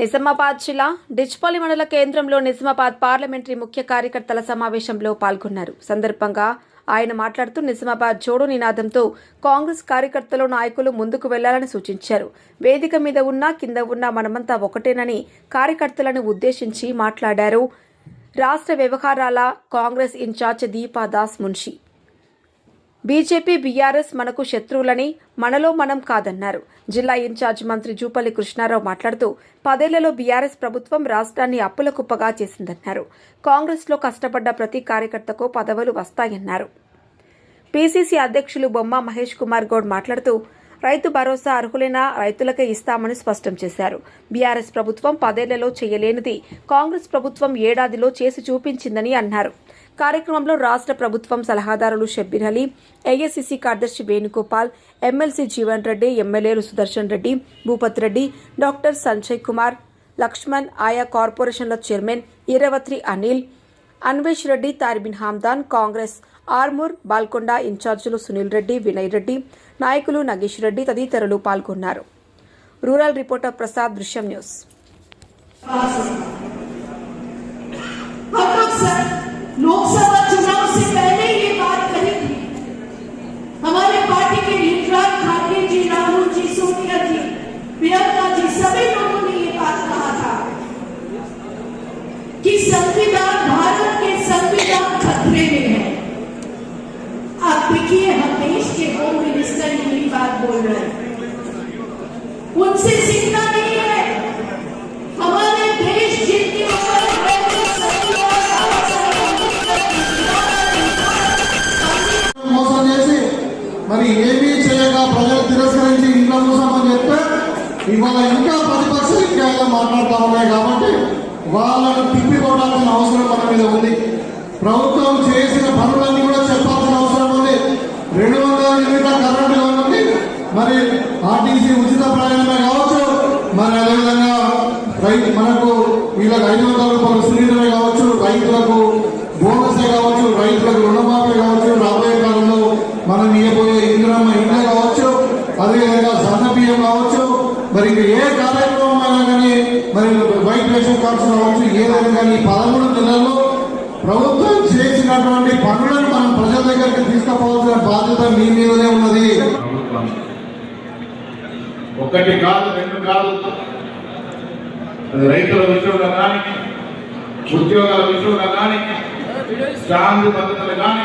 నిజామాబాద్ జిల్లా డిచ్పల్లి మండల కేంద్రంలో నిజామాబాద్ పార్లమెంటరీ ముఖ్య కార్యకర్తల సమావేశంలో పాల్గొన్నారు. సందర్భంగా ఆయన మాట్లాడుతూ నిజామాబాద్ జోడో నినాదంతో కాంగ్రెస్ కార్యకర్తలు నాయకులు ముందుకు వెళ్ళాలని సూచించారు. వేదిక మీద ఉన్నా కింద ఉన్నా మనమంతా ఒకటేనని కార్యకర్తలను ఉద్దేశించి మాట్లాడారు. రాష్ట్ర వ్యవహారాల Congress incharge Deepa Das Munshi. BJP BRS మనకు శత్రువులని మనలో మనం కాదన్నారు. జిల్లా ఇన్ఛార్జ్ మంత్రి జూపల్లి కృష్ణారావు మాట్లాడుతూ పదేళ్ళలో బీఆర్ఎస్ ప్రభుత్వం రాష్ట్రాన్ని అప్పుల కుప్పగా చేసిందన్నారు. కాంగ్రెస్లో కష్టపడ్డ ప్రతి కార్యకర్తకు పదవులు వస్తాయన్నారు. పీసీసీ అధ్యక్షులు బొమ్మ మహేష్ కుమార్ గౌడ్ మాట్లాడుతూ రైతు భరోసా అర్హులైన రైతులకే ఇస్తామని స్పష్టం చేశారు. బీఆర్ఎస్ ప్రభుత్వం పదేళ్ళలో చేయలేనిది. కాంగ్రెస్ ప్రభుత్వం ఏడాదిలో చేసి చూపించిందని అన్నారు. కార్యక్రమంలో రాష్ట్ర ప్రభుత్వం సలహాదారులు షబ్బీర్ అలీ ఏఐసిసి కార్యదర్శి వేణుగోపాల్ ఎమ్మెల్సీ జీవన్ రెడ్డి ఎమ్మెల్యేలు సుదర్శన్ రెడ్డి భూపత్ రెడ్డి డాక్టర్ సంజయ్ కుమార్ లక్ష్మణ్ ఆయా కార్పొరేషన్ల చైర్మన్ ఇరవత్రి అనిల్ అన్వేష్ రెడ్డి తారిబిన్ హామ్దాన్ కాంగ్రెస్ ఆర్మూర్ బాల్కొండ ఇన్ఛార్జీలు సునీల్ రెడ్డి వినయ్ రెడ్డి నాయకులు నగేష్ రెడ్డి తదితరులు పాల్గొన్నారు. రూరల్ రిపోర్టర్ ప్రసాద్ దృశ్యం న్యూస్. మరి ఏమీ చేయక ప్రజలు తిరస్కరించి ఇంట్లో చూసామని చెప్తే ఇవాళ ఇంకా ప్రతిపక్షం ఇంకా ఇలా మాట్లాడుతూ ఉన్నాయి కాబట్టి వాళ్ళను తిప్పి కొట్టాల్సిన అవసరం మన మీద ఉంది. ప్రభుత్వం చేసిన పనులన్నీ కూడా చెప్పాల్సిన అవసరం ఉంది. రెండు వందల యూనిట్ల కరెంటు ఉంది మరి ఆర్టీసీ ఉచిత ప్రయాణమే కావచ్చు. మరి అదేవిధంగా రైతు మనకు వీళ్ళకి ఐదు వందల రూపాయలు సిలిండరే కావచ్చు. రైతులకు బోనసే కావచ్చు. రైతులకు రుణమా అదేవిధంగా సన్న బియ్యం కావచ్చు మరి ఏ కార్యక్రమం అయినా కానీ మరి వైట్ రేషన్ కార్డ్స్ కావచ్చు ఏదైనా కానీ పదమూడు నెలల్లో ప్రభుత్వం చేసినటువంటి పనులను మనం ప్రజల దగ్గరికి తీసుకుపోవాల్సిన బాధ్యత మీ మీదనే ఉన్నది. ఒకటి కాదు రెండు కాదు. అది రైతుల విషయంలో కానీ ఉద్యోగాల విషయంలో కానీ శాంతి భద్రతలు కానీ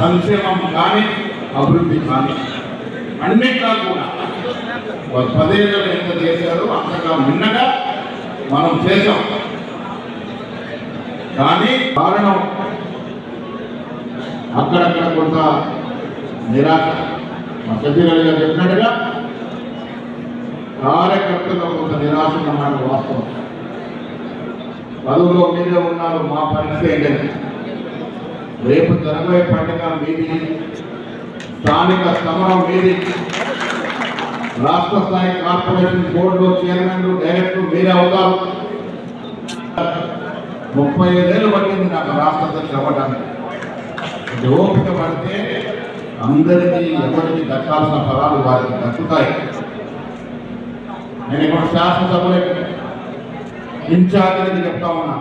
సంక్షేమం కానీ అభివృద్ధి కానీ. అన్నిట్లా కూడా. పదేళ్ళ పదేళ్ళు ఎంత చేశారో అంతగా మిన్నగా మనం చేశాం. కానీ కారణం అక్కడక్కడ కొంత నిరాశ. మా సత్యనారాయణ గారు చెప్పినట్టుగా కార్యకర్తలో కొంత నిరాశ అన్నమాట వాస్తవం. పదవులో మీరే ఉన్నారు మా పరిస్థితి ఏంటంటే రేపు జరగబోయే పండుగ మీది స్థానిక సమరం మీది. రాష్ట్ర స్థాయి కార్పొరేషన్ బోర్డులో చైర్మన్లు డైరెక్టర్ మీరే అవుతారు. ముప్పై ఐదేళ్ళు పట్టింది నాకు రాష్ట్ర అధ్యక్షులు అవ్వడానికి ఓపిక పడితే అందరికీ ఎవరికి దక్కాల్సిన ఫలాలు వారికి దక్కుతాయి. నేను ఇప్పుడు శాసనసభలో ఇన్ఛార్జీలకి చెప్తా ఉన్నా.